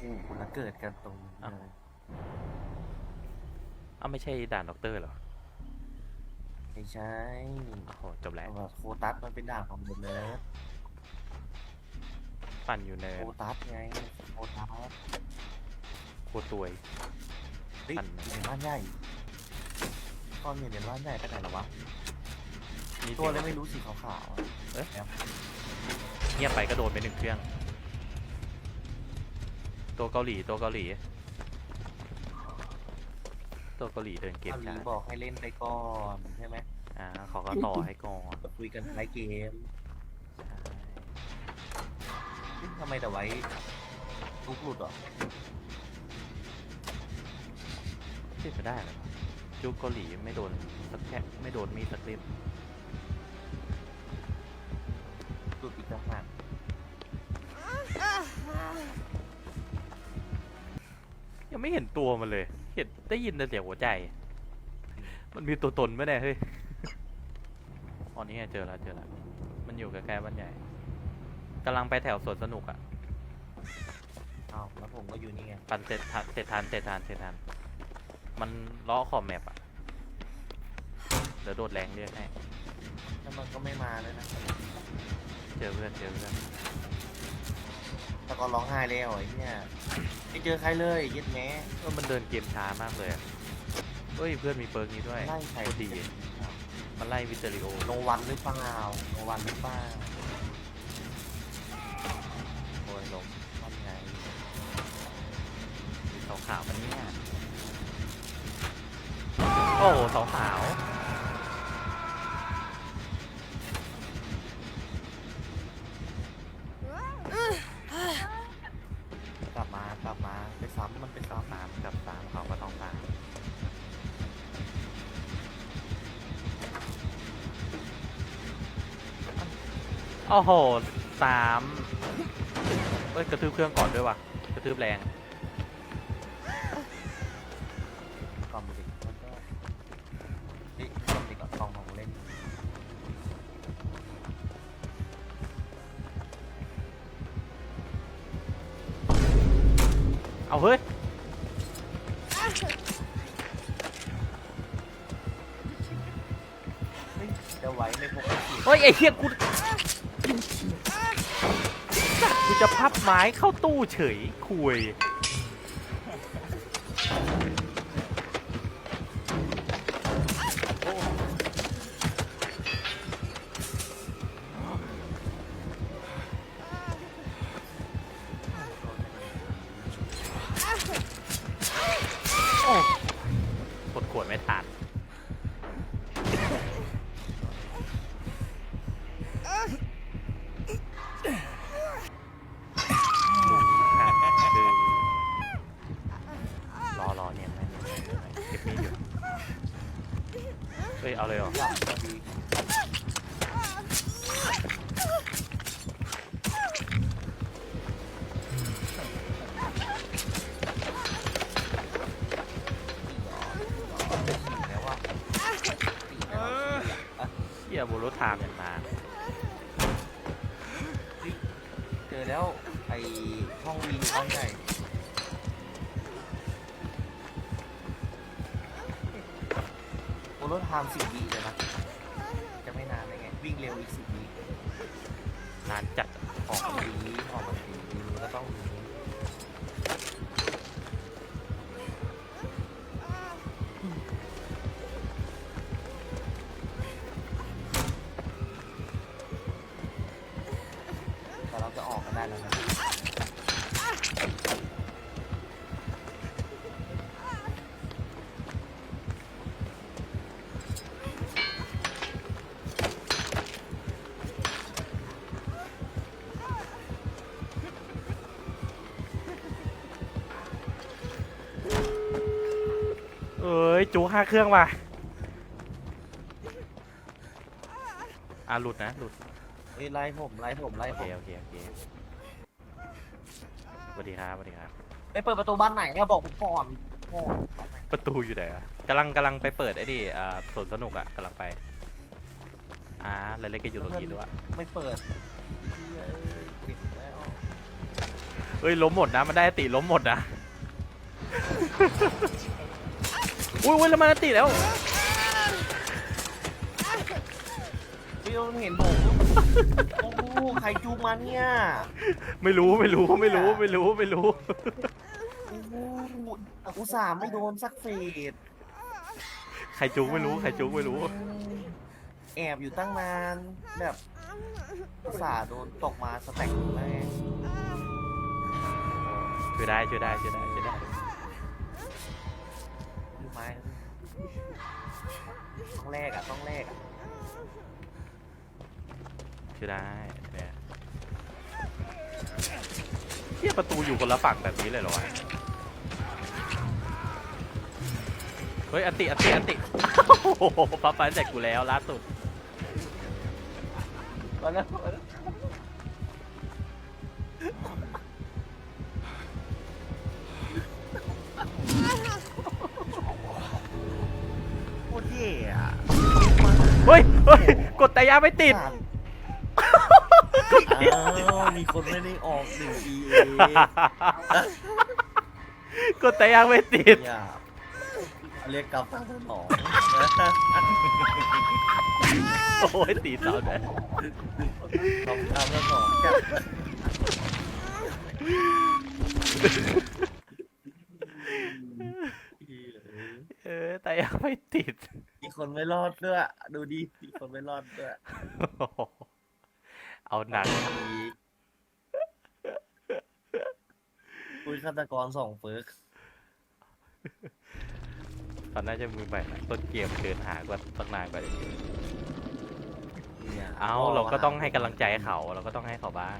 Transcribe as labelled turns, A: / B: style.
A: คู่แล้วเกิดกันตรงนี้
B: อ้าว
A: เลย
B: เอ้าไม่ใช่ด่านด็อกเตอร์เหรอ
A: ไม่ใช่
B: โอ้โหจบแล้ว
A: แต่ว่าโคตัสมันเป็นด่านของหมดเลย
B: ปั่นอยู่เนิ
A: โคนตัสไงโคตัส
B: โคตรตัวย
A: เฮ้ย
B: ปั่น
A: อยู่ในบ้านใหญ่ตอนอยู่ในบ้านใหญ่ไปไหนแล้ววะ
B: มี
A: ตัว
B: เสี
A: เลยยไม่รู้สีขาวๆอะ
B: เงียบไปก็โดนไปหนึ่งเครื่อง ตัวเกาหลีตัวเกาหลี ตัวเกาหลีเดินเกม
A: อาลี
B: ช้า
A: บอกให้เล่นไปก่อนใช่ไหม
B: อ่าเขาก็ต่อให้ก่อน
A: คุยกันท้ายเกมเอ๊ะทำไมแต่ไว้ลุกหลุดเหรอ
B: ใช่จะได้เหรอจุกเกาหลีไม่โดนสักแค่ไม่โดนมีดสักเล่ม
A: หลุดอีกต่างหาก
B: ยังไม่เห็นตัวมันเลย เห็นได้ยินแต่เสียงหัวใจ มันมีตัวตนไหมเนี่ยเฮ้ยอ๋อนี่ไงเจอแล้วเจอแล้วมันอยู่ใกล้ๆบ้านใหญ่กำลังไปแถวสวนสนุกอะ
A: อ้าวแล้วผมก็อยู่นี่ไง
B: ปั่นเสร็จทันเสร็จทันเสร็จทันเสร็จทันมันล้อขอบแมปอะเดี๋ยวโดดแรงเรียกให้
A: แล้วมันก็ไม่มาเลยนะ
B: เจอเพื่อนเจอเพื่อน
A: แต่ก็ร้องไห้แล้วไอ้เนี่ยไม่เจอใครเลยเย็ดแม้
B: เออมันเดินเกมช้ามากเลยอะเฮ้ยเพื่อนมีเปิร์กนี้ด้วย
A: ไล่ใคร
B: โคตรดีมันไล่วิเตอริโอ
A: โนวันหรือเปล่าโนวันหรือเปล่า
B: โอ้ยลง
A: วันไง
B: สาวขาวมันเนี่ยโอ้โหสาวขาว โอ้โหสามเอ้ยกระทืบเครื่องก่อนด้วยว่ะกระทืบแรงำ
A: กล่อมดิแล้วก็เฮ้ยกล่อมดิก่อนกล่องของเล่น
B: เอาเฮ้ย
A: เฮ้ยจะไว้ไม่พกกระสุน
B: เฮ้ยไอ้เหี้ยกู กูจะพับไม้เข้าตู้เฉยคุย เอาเลยเหรอ
A: หลับพอดีแล้ววาตีแล้วอะ
B: เฮียบูโรไทม์อย่างนาน
A: เจอแล้วไอห้องวีห้องใหญ่ โอรถไทม์สิบวิเลยนะ จะไม่นานได้ไง วิ่งเร็วอีกสิบวิ
B: นานจัด
A: ออกมาดีออกมาดีก็ต้อง เอ้
B: ยจูห้าเครื่องว่ะอะหลุดนะหลุด
A: เฮ้ยไล่ผมไล่ผมไล่
B: โอ
A: ผ
B: เค
A: ม
B: โอเคโอเคสวัสดีครับสวัสดีครับ
A: ไปเปิดประตูบ้านไหนอะบอกผมก่อนโอ้
B: ประตูอยู่ไหนอะกำลังกำลังไปเปิดไอ้นี่อ่าสวนสนุกอะกำลังไปอ่าแล้วเล็กก็อยู่ตรงนี้ด้วย
A: ไม่เปิดเฮ้ยปิดแล้ว
B: เฮ้ยล้มหมดนะมันได้อติล้มหมดนะ อุ้ยอุ้ยแล้วมันอติแล้ว
A: พี่ต้องเห็นผมโอ้โหใครจูงมาเนี่ย
B: ไม่รู้ไม่รู้ไม่รู้ไม่รู้ไม่รู้
A: โอ้โหอุตส่าห์ไม่โดนสักเฟส
B: ใครจุกไม่รู้ใครจุกไม่รู้
A: แอบอยู่ตั้งนานแบบอุตส่าห์โดนตกมาสแต็กแรก
B: ช่วยได้ช่วยได้ช่วยได้ช่วยได้
A: ดู ต้องแรกอะต้องแรกอะ
B: ช่วยได้เนี่ยเที่ยประตูอยู่คนละฝั่งแบบนี้เลยเหรอวะ เฮ้ย อันติ อันติ อันติ โอ้โหป้าป้าแจกกูแล้วล่าสุด
A: มาแล้วมาแล้ว โคตรเย่อะ
B: เฮ้ยเฮ้ยกดแต่ยาไม่ติด
A: อ้าวมีคนไม่ได้ออกหนึ่ง EA
B: กดแต่ยาไม่ติด
A: อย่าเรียกกลับทางสนอง
B: โอ้ยตีเสาเลย
A: กลับทางสนองจัด
B: เออ แต่ยาไม่ติด
A: มีคนไม่รอดด้วยดูดิมีคนไม่รอดด้วย
B: เอาหนัก
A: อีกคุยฆาตกรสองเฟิร์ก
B: ตอนน่าจะมือใหม่นะต้นเกมเดินหากว่าตั้งนานกว่านี้
A: เนี่ย
B: เอาเราก็ต้องให้กำลังใจเขา เราก็ต้องให้เขาบ้าง